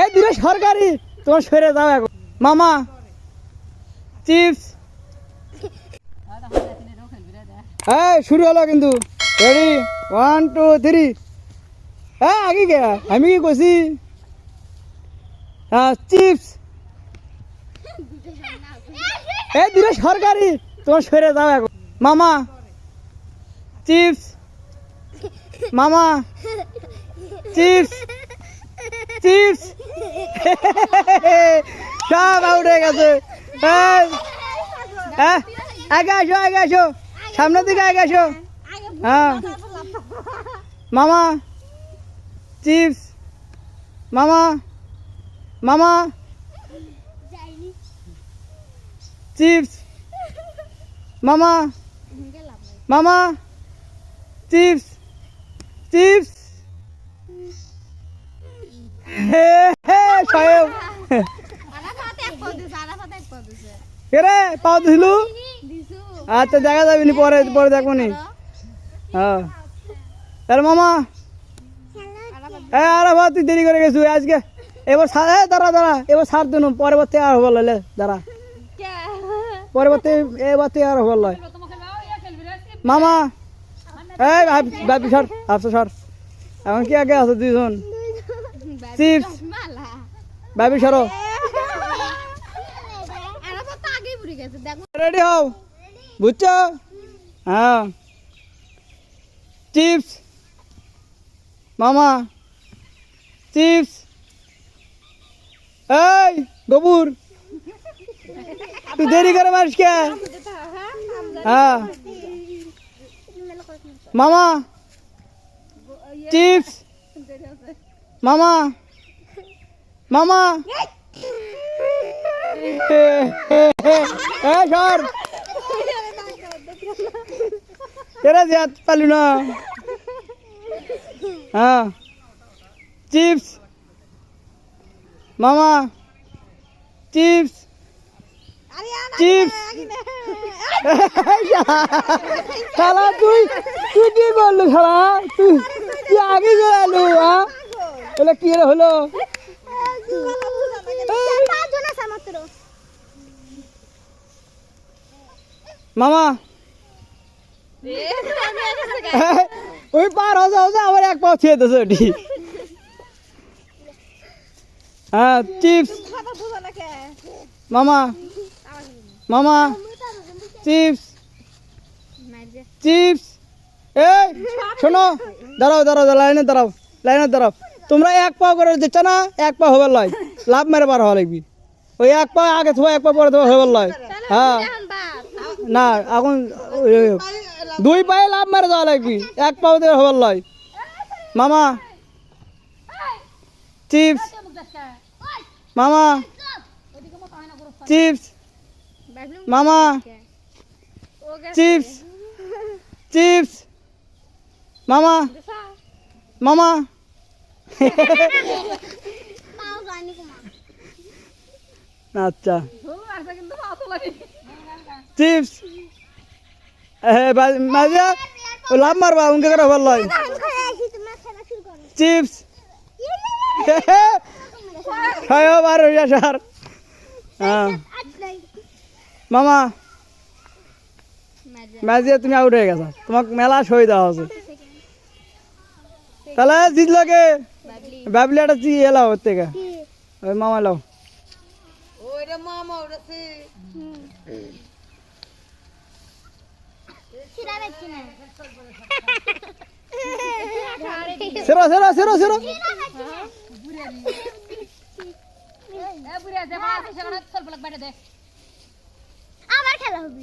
এই দিলে সরকারি, তোমার সরে যাও এখন। মামা, চিপস। হ্যাঁ শুরু হলো কিন্তু। রেডি ওয়ান টু থ্রি হ্যাঁ আগে কে? আমি কি করছি হ্যাঁ চিপস। এই দিলে সরকারি, তোমার সরে যাও এখন। মামা, চিপস। মামা, চিপস। চিপস। সব আউট হয়ে গেছে। হ্যাঁ আগে আসো আগে আসো। সামনের দিকে আগে আসো। হ্যাঁ। মামা, চিপস। মামা মামা। চিপস। মামা মামা। Chips chips. হে আচ্ছা দেখা যাবে পরে পরে দেখব নি। হ্যাঁ। মামা। এ, আরে ভাই তুই দেরি করে গেছু আজকে। এবার সার এ, দাঁড়া দাঁড়া, এবার সার দিন, পরবর্তী আর হব ললে দাঁড়া। পরবর্তী, এবার তুই আর হব লয়। মামা। এই বাপি সর হাফসা সর। এখন কি আগে আছে দুইজন? চিপস। বাপি সরো। রেডি হও? বুঝছ? হ্যাঁ। চিপস মামা। চিপস এই, গবুর। তুই দেরি করে মারিস কে? হ্যাঁ। মামা। চিপস মামা। মামা। সর কেরা জিয়াত পালু না। হ্যাঁ। চিপস। মামা। চিপস। চিপস। শালা তুই তুই কি বললু শালা? তুই তুই আগে আলু হ্যাঁ? কি হলো? মামা। ওই পার হচ্ছে হচ্ছে আবার এক পাও ছেড়ে দিয়েছে ওটি হ্যাঁ চিপস। মামা। মামা। চিপস। চিপস। এই শোনো। দাঁড়াও দাঁড়াও, লাইনে দাঁড়াও লাইনে দাঁড়াও। তোমরা এক পাও করে দিচ্ছ না এক পা হবার লয়। লাভ মেরে পার হওয়া লাগবি। ওই এক পা আগে তোমার এক পা পরে তোমার হবে লয়। হ্যাঁ। না, এখন দুই পায়ে লাভ মেরে যাওয়া লাগবি। এক পাও দিয়ে হবার লয়। মামা, চিপস। মামা চিপস। মামা, চিপস। চিপস। মামা মামা। আচ্ছা। চিপস লাভ মারবা, উনকে করে ভালো লয় চিপস ছয় বার হইয়া মামা ম্যাচে তুমি আউট হয়ে গেছো। তোমাকে মেলা সই দেওয়া আছে তাহলে জিতলো কে? বাবলি একটা চি এলাও ওর থেকে। ওই মামা লাও। সেরো সেরো সেরো সেরো আবার খেলা হবে।